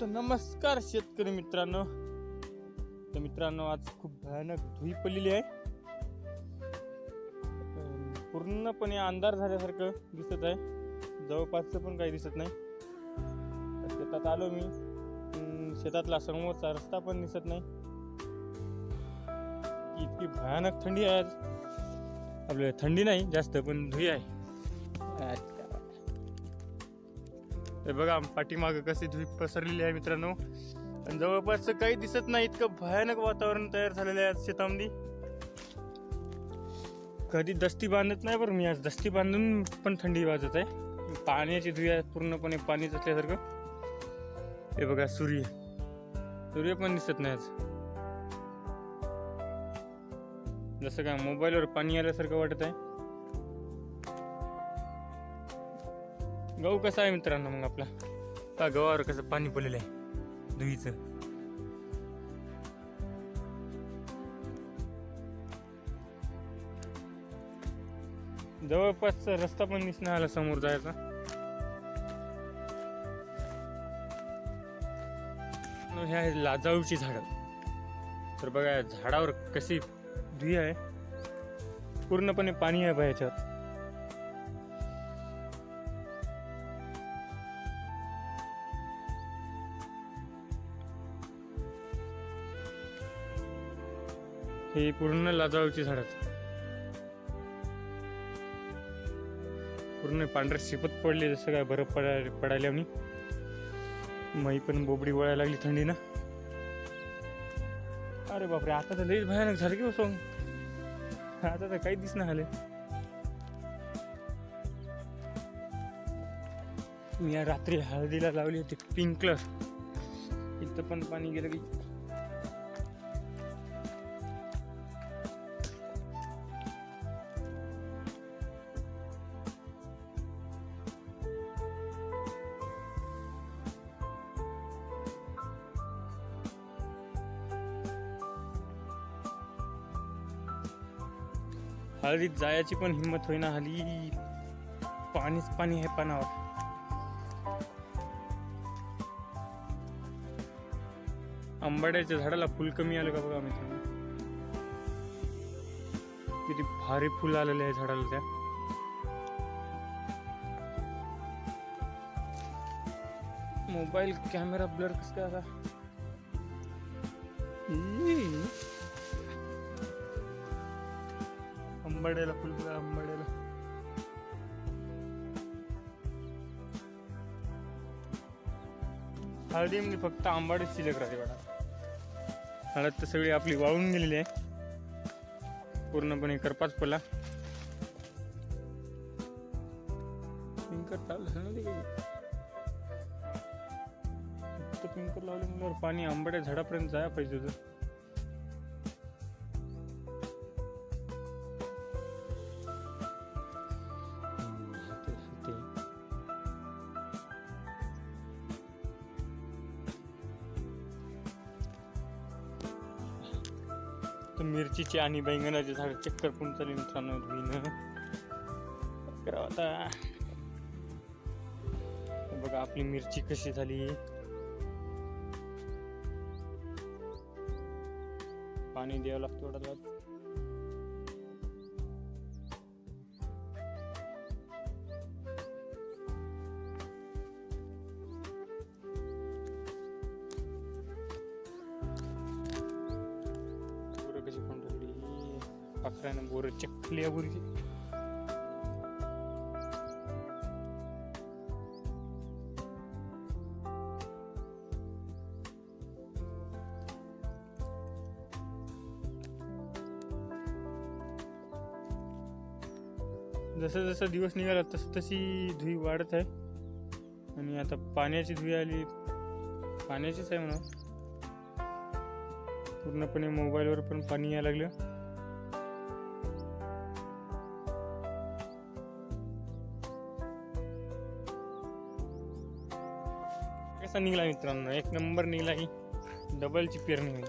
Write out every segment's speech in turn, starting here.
तर नमस्कार शेतकरी मित्रांनो. तर मित्रांनो आज खूप भयानक धुई पडलेली आहे. पूर्णपणे अंधार झाल्यासारखं दिसत आहे. जवळपासचं पण काही दिसत नाही. तर शेतात आलो मी. शेतातला समोरचा रस्ता पण दिसत नाही. इतकी भयानक थंडी आहे आज. आपल्याला थंडी नाही जास्त पण धुई आहे. हे बघा पाठीमागं कशी धुई पसरलेली आहे मित्रांनो. आणि जवळपास काही दिसत नाही इतकं भयानक वातावरण तयार झालेलं आहे आज शेतामध्ये. कधी दस्ती बांधत नाही बरं मी आज. दस्ती बांधून पण थंडी वाजत आहे. पाण्याची धुई आहे पूर्णपणे पाणीच असल्यासारखं. हे बघा सूर्य. सूर्य पण दिसत नाही आज. जसं काय मोबाईलवर पाणी आल्यासारखं वाटत आहे. गहू कसा आहे मित्रांनो मग आपला? का गव्हावर कसं पाणी पडलेलं आहे. धुईचं. जवळपासचा रस्ता पण दिसणार आला समोर जायचा. ह्या हे आहे लाजाळूची झाडं. तर बघा झाडावर कशी धुई आहे. पूर्णपणे पाणी आहे बा ह्याच्यात हे पूर्ण लाजाळूची झाडच पूर्ण पांढरे शिपत पडले जसं काय बरं पडाय पडायला मी मई पण बोबडी वळायला लागली थंडी ना अरे बापरे आता तर लईच भयानक झालं की हो आता तर काही दिसणं आले मी या रात्री हळदीला लावली होती पिंक कलर. इथं पण पाणी गेलं की हळदीत जायची पण हिंमत होईना हली पाणीच पाणी आहे पानावर. आंबाड्याच्या झाडाला फुल कमी आलं का बघा मित्रांनो. किती भारी फुल आलेले आहे झाडाला त्या. मोबाईल कॅमेरा ब्लर कसं काय आता? आंबाड्याला फुल बघा आंबाड्याला हळदीमध्ये फक्त आंबाडीच शिल्लक राहते बघा. हळद तर सगळी आपली वाळून गेलेली आहे. पूर्णपणे करपाच पडला पिंकर चालू पिंकर लावले पाणी आंबाड्या झाडापर्यंत जायला पाहिजे होतं. तर मिरचीची आणि बैंगनाची झाड. चक्कर पण चालली मित्रांनो धुईनं. काय करावं आता बघा आपली मिरची कशी झाली. पाणी द्यावं लागतं एवढा ठेवली पाखरानं बोरं चकली जसं जसं दिवस निघाला तसं तशी धुई वाढत आहे. आणि आता पाण्याची धुई आली. पाण्याचीच आहे म्हणा. पूर्णपणे मोबाईलवर पण पाणी यायला लागलं. कसा निघाला मित्रांनो? एक नंबर निघाला ही डबलची पेरणी होईल.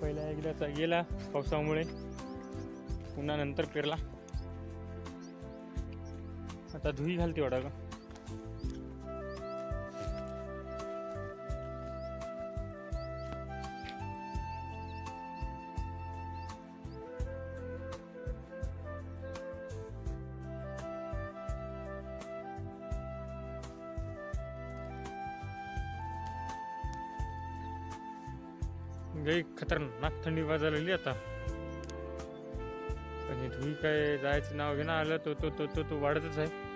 पहिला एकदाचा गेला पावसामुळे. पुन्हा नंतर पेरला. आता धुई घालते वाटा का? लई खतरनाक थंडी वाजायला आता. पण इथून धुई काय जायचं नाव घेणं आलं तो तो तो तो तो वाढतच आहे.